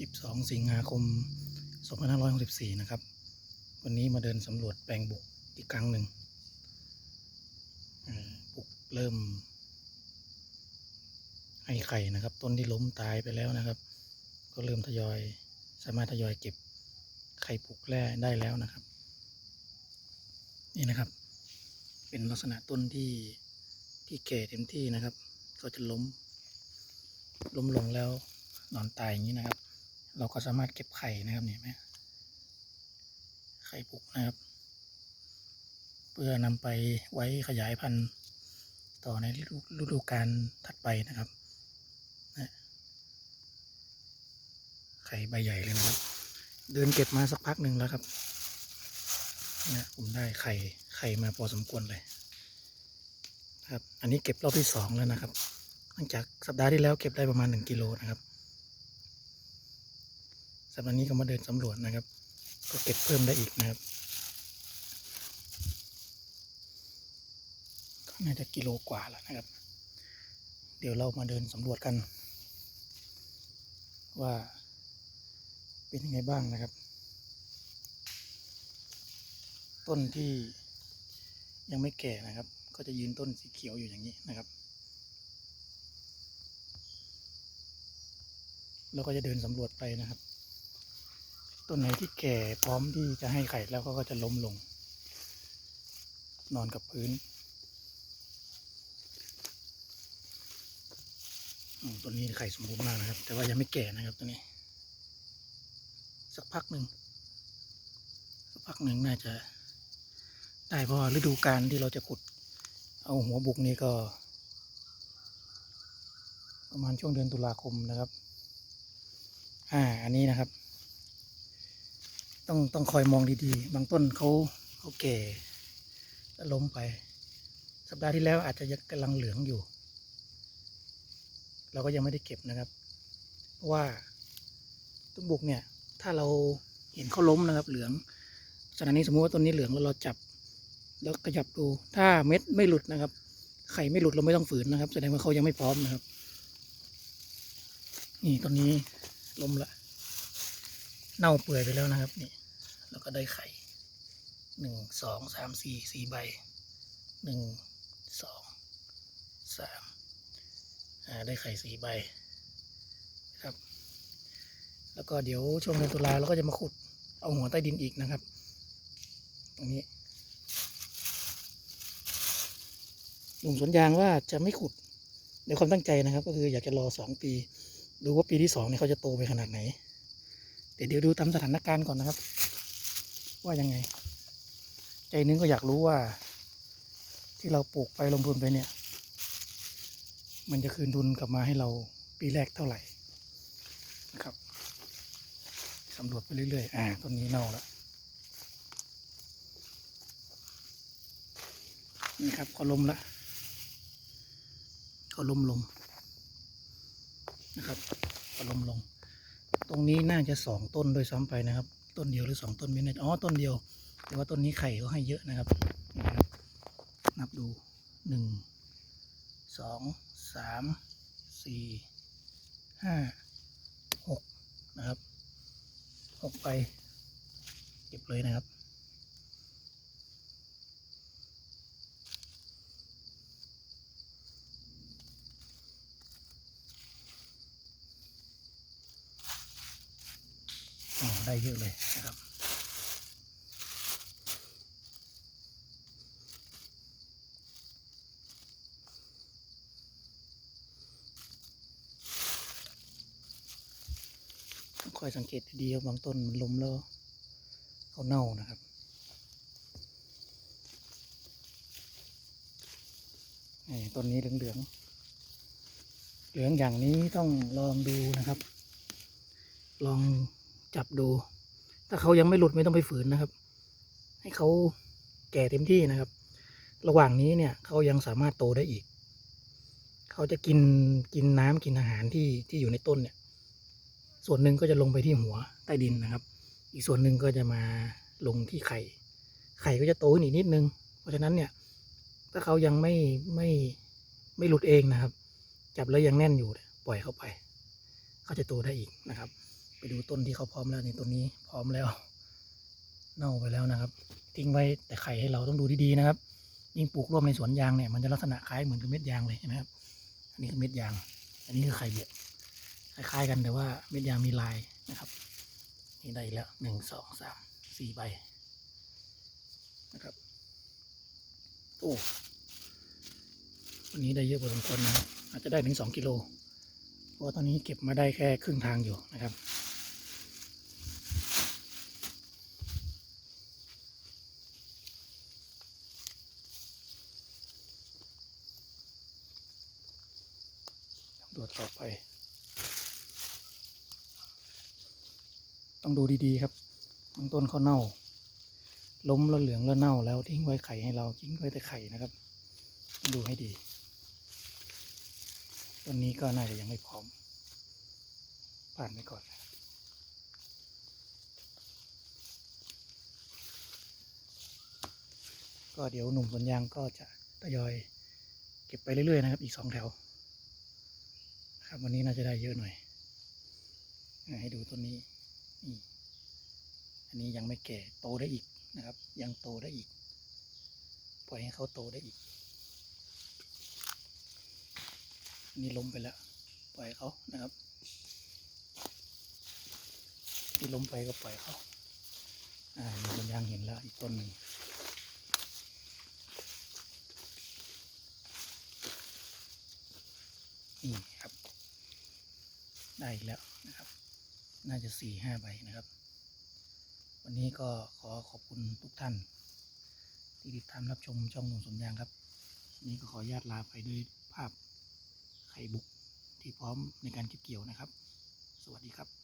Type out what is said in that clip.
12 สิงหาคม 2564 นะครับ วันนี้มาเดินสำรวจแปลงบุกอีกครั้งหนึ่งบุกเริ่ม ให้ไข่นะครับ ต้นที่ล้มตายไปแล้วนะครับ ก็เริ่มทยอยสามารถทยอยเก็บไข่ปุกแร่ได้แล้วนะครับ นี่นะครับ เป็นลักษณะต้นที่ที่แก่เต็มที่นะครับ ก็จะล้มล้มลงแล้วนอนตายอย่างนี้นะครับ เราก็สามารถเก็บไข่นะครับเนี่ยเห็นไหมไข่ปุกนะครับ เพื่อนำไปไว้ขยายพันธุ์ต่อในฤดูกาลถัดไปนะครับนะไข่ใบใหญ่เลยนะครับ เดินเก็บมาสักพักหนึ่งแล้วครับนี่ผมได้ไข่ไข่มาพอสมควรเลยครับ อันนี้เก็บรอบที่สองแล้วนะครับ หลังจากสัปดาห์ที่แล้วเก็บได้ประมาณหนึ่งกิโลนะครับ สัปดาห์นี้ก็มาเดินสำรวจนะครับ ก็เก็บเพิ่มได้อีกนะครับก็น่าจะกิโลกว่าแล้วนะครับ เดี๋ยวเรามาเดินสำรวจกัน ว่าเป็นยังไงบ้างนะครับ ต้นที่ยังไม่แก่นะครับ ก็จะยืนต้นสีเขียวอยู่อย่างนี้นะครับเราก็จะเดินสำรวจไปนะครับ ต้นไหนที่แก่พร้อมที่จะให้ไข่แล้วก็จะล้มลง นอนกับพื้นต้นนี้ไข่สมบูรณ์มากนะครับ แต่ว่ายังไม่แก่นะครับตัวนี้ สักพักหนึ่งสักพักหนึ่งน่าจะ ได้เพราะฤดูกาลที่เราจะขุด เอาหัวบุกนี้ก็ ประมาณช่วงเดือนตุลาคมนะครับ อ่า อันนี้นะครับ ต้องต้องคอยมองดีๆ บางต้นเขาเขาแก่แล้วล้มไป สัปดาห์ที่แล้วอาจจะยังกำลังเหลืองอยู่ เราก็ยังไม่ได้เก็บนะครับเพราะว่าต้นบุกเนี่ย ถ้าเราเห็นเขาล้มนะครับ เหลืองขณะนี้สมมติว่าต้นนี้เหลืองแล้วเราจับ แล้วขยับดู ถ้าเม็ดไม่หลุดนะครับ ไข่ไม่หลุดเราไม่ต้องฝืนนะครับ แสดงว่าเขายังไม่พร้อมนะครับ นี่ต้นนี้ล้มละ เน่าเปื่อยไปแล้วนะครับ นี่ แล้วก็ได้ไข่หนึ่งสองสามสี่สี่ใบหนึ่งสองสามได้ไข่สี่ใบครับ แล้วก็เดี๋ยวช่วงเดือนตุลาเราก็จะมาขุดเอาหัวใต้ดินอีกนะครับ ตรงนี้หนุ่มสวนยางว่าจะไม่ขุดในความตั้งใจนะครับ ก็คืออยากจะรอสองปีดูว่าปีที่สองเนี่ยเขาจะโตไปขนาดไหนแต่เดี๋ยวดูตามสถานการณ์ก่อนนะครับ ว่ายังไง ใจนึงก็อยากรู้ว่า ที่เราปลูกไปลงทุนไปเนี่ย มันจะคืนทุนกลับมาให้เราปีแรกเท่าไหร่นะครับสำรวจไปเรื่อยๆอ่าต้นนี้เน่าแล้วนี่ครับเขาล้มละเขาล้มลงนะครับเขาล้มลง ตรงนี้น่าจะสองต้นโดวยซ้ำไปนะครับ ต้นเดียวหรือสองต้นไม่แน่อ๋อต้นเดียว แต่ว่าต้นนี้ไข่ก็ให้เยอะนะครับนี่นะครับนับดูหนึ่งสองสามสี่ห้าหกนะครับหกไป เก็บเลยนะครับ ได้เยอะเลยนะครับต้องคอยสังเกตดีๆครับบางต้นมันล้มแล้วเขาเน่านะครับนี่ต้นนี้เหลืองๆ เหลืองอย่างนี้ต้องลองดูนะครับ ลอง จับดู ถ้าเขายังไม่หลุดไม่ต้องไปฝืนนะครับ ให้เขาแก่เต็มที่นะครับ ระหว่างนี้เนี่ยเขายังสามารถโตได้อีก เขาจะกินกินน้ำกินอาหารที่ที่อยู่ในต้นเนี่ย ส่วนหนึ่งก็จะลงไปที่หัวใต้ดินนะครับ อีกส่วนหนึ่งก็จะมาลงที่ไข่ ไข่ก็จะโตขึ้นอีกนิดนึง เพราะฉะนั้นเนี่ยถ้าเขายังไม่ไม่ไม่หลุดเองนะครับ จับแล้วยังแน่นอยู่ปล่อยเข้าไป เขาจะโตได้อีกนะครับ ไปดูต้นที่เขาพร้อมแล้วนี่ต้นนี้พร้อมแล้ว เน่าไปแล้วนะครับ ทิ้งไว้แต่ไข่ให้เราต้องดูดีๆนะครับ ยิ่งปลูกร่วมในสวนยางเนี่ยมันจะลักษณะคล้ายเหมือนกับเม็ดยางเลยนไหมครับ อันนี้คือเม็ดยาง อันนี้คือไข่เบียดคล้ายๆกันแต่ว่าเม็ดยางมีลายนะครับนี่ได้แล้วหนึ่งสองสามสี่ใบนะครับโอ้วันนี้ได้เยอะพอสมควรนะครับอาจจะได้ถึงสองกิโลเพราะว่าตอนนี้เก็บมาได้แค่ครึ่งทางอยู่นะครับ ตรวจต่อไป ต้องดูดีๆครับบางต้นเขาเน่า ล้มแล้วเหลืองแล้วเน่าแล้วทิ้งไว้ไข่ให้เราทิ้งไว้แต่ไข่นะครับ ดูให้ดีต้นนี้ก็น่าจะยังไม่พร้อมผ่านไปก่อนก็เดี๋ยวหนุ่มสวนยางก็จะทยอยเก็บไปเรื่อยๆนะครับ อีกสองแถว ครับวันนี้น่าจะได้เยอะหน่อย ให้ดูต้นนี้นี่อันนี้ยังไม่แก่โตได้อีกนะครับ ยังโตได้อีก ปล่อยให้เขาโตได้อีกอันนี่ล้มไปแล้ว ปล่อยเขานะครับที่ล้มไปก็ปล่อยเขาอ่ามีต้นยางเห็นแล้วอีกต้นหนึ่งนี่ครับ ได้อีกแล้วนะครับ น่าจะสี่ห้าใบนะครับ วันนี้ก็ขอขอบคุณทุกท่าน ที่ติดตามรับชมช่องหนุ่มสมยางครับนนี้ก็ขออนุญาตลาไปด้วยภาพไข่บุกที่พร้อมในการเก็บเกี่ยวนะครับ สวัสดีครับ